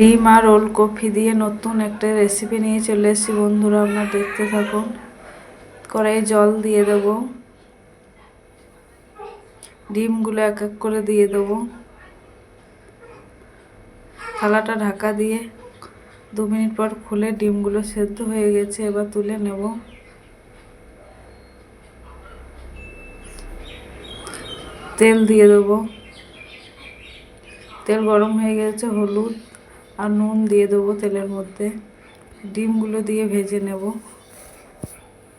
ডিম আর ওল কফি দিয়ে নতুন একটা রেসিপি নিয়ে চলে এসেছি। বন্ধুরা, আপনারা দেখতে থাকুন। কড়াইয়ে জল দিয়ে দেবো। ডিমগুলো এক এক করে দিয়ে দেবো। থালাটা ঢাকা দিয়ে দু মিনিট পর খুলে ডিমগুলো সেদ্ধ হয়ে গেছে, এবার তুলে নেব। তেল দিয়ে দেবো। তেল গরম হয়ে গেছে, হলুদ আর নুন দিয়ে দেবো তেলের মধ্যে। ডিমগুলো দিয়ে ভেজে নেব।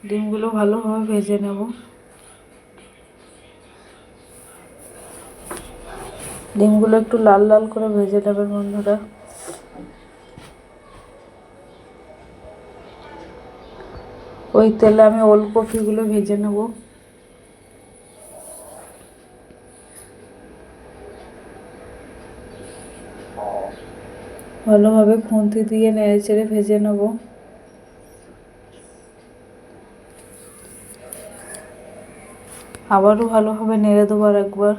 ডিমগুলো ভালোভাবে ভেজে নেব। ডিমগুলো একটু লাল লাল করে ভেজে নেবেন বন্ধুরা। ওই তেলে আমি ওলকপিগুলো ভেজে নেব। ভালোভাবে খুন্তি দিয়ে নেড়ে চেড়ে ভেজে নেব। আবারও ভালোভাবে নেড়ে দেবো আর একবার।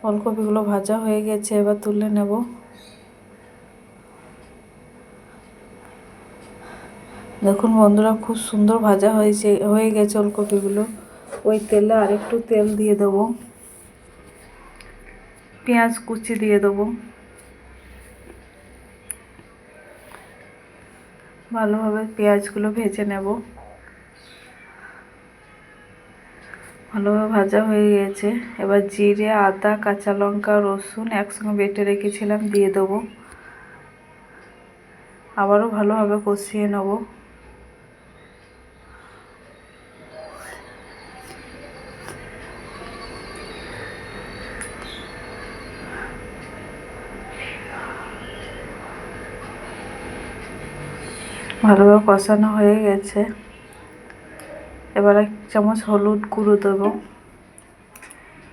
ফুলকপিগুলো ভাজা হয়ে গেছে, এবার তুলে নেব। দেখুন বন্ধুরা, খুব সুন্দর ভাজা হয়েছে, হয়ে গেছে ওলকপিগুলো ওই তেলে আরেকটু তেল দিয়ে দেবো। পেঁয়াজ কুচি দিয়ে দেবো। ভালোভাবে পেঁয়াজগুলো ভেজে নেব। ভালোভাবে ভাজা হয়ে গিয়েছে এবার জিরে, আদা, কাঁচা লঙ্কা, রসুন একসঙ্গে বেটে রেখেছিলাম, দিয়ে দেবো। আবারও ভালোভাবে কষিয়ে নেব। ভালোভাবে কষানো হয়ে গেছে। এবার এক চামচ হলুদ গুঁড়ো দেবো।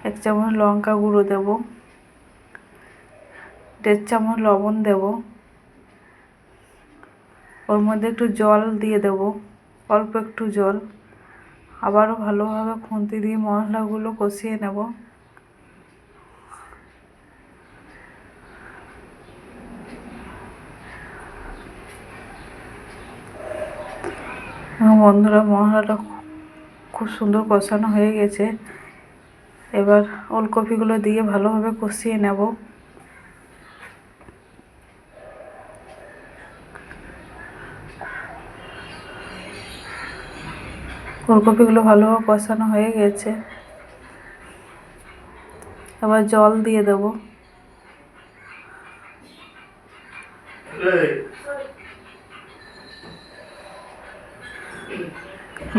এক চামচ লঙ্কা গুঁড়ো দেবো। দেড় চামচ লবণ দেব। ওর মধ্যে একটু জল দিয়ে দেব, অল্প একটু জল। আবারও ভালোভাবে খুন্তি দিয়ে মশলাগুলো কষিয়ে নেব। বন্ধুরা মশলাটা খুব সুন্দর কষানো হয়ে গেছে। এবার ওলকপিগুলো দিয়ে ভালোভাবে কষিয়ে নেব। ওলকপিগুলো ভালোভাবে কষানো হয়ে গেছে। এবার জল দিয়ে দেব।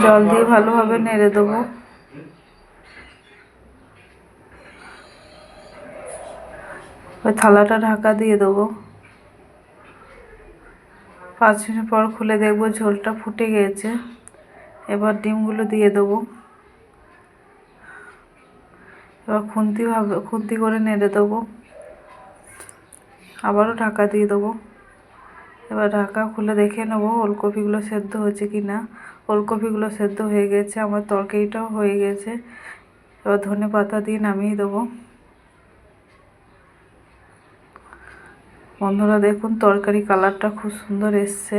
জল দিয়ে ভালোভাবে নেড়ে দেবো। থালাটা ঢাকা দিয়ে দেবো। পাঁচ মিনিট পর খুলে দেখব ঝোলটা ফুটে গেছে এবার ডিমগুলো দিয়ে দেবো। এবার খুন্তি ভাবে, খুন্তি করে নেড়ে দেবো। আবারও ঢাকা দিয়ে দেবো। এবার ঢাকা খুলে দেখে নেব ওলকপিগুলো সেদ্ধ হয়েছে কি না ওলকপিগুলো সেদ্ধ হয়ে গেছে, আমার তরকারিটাও হয়ে গেছে। এবার ধনে পাতা দিয়ে নামিয়ে দেবো। বন্ধুরা দেখুন, তরকারি কালারটা খুব সুন্দর এসছে।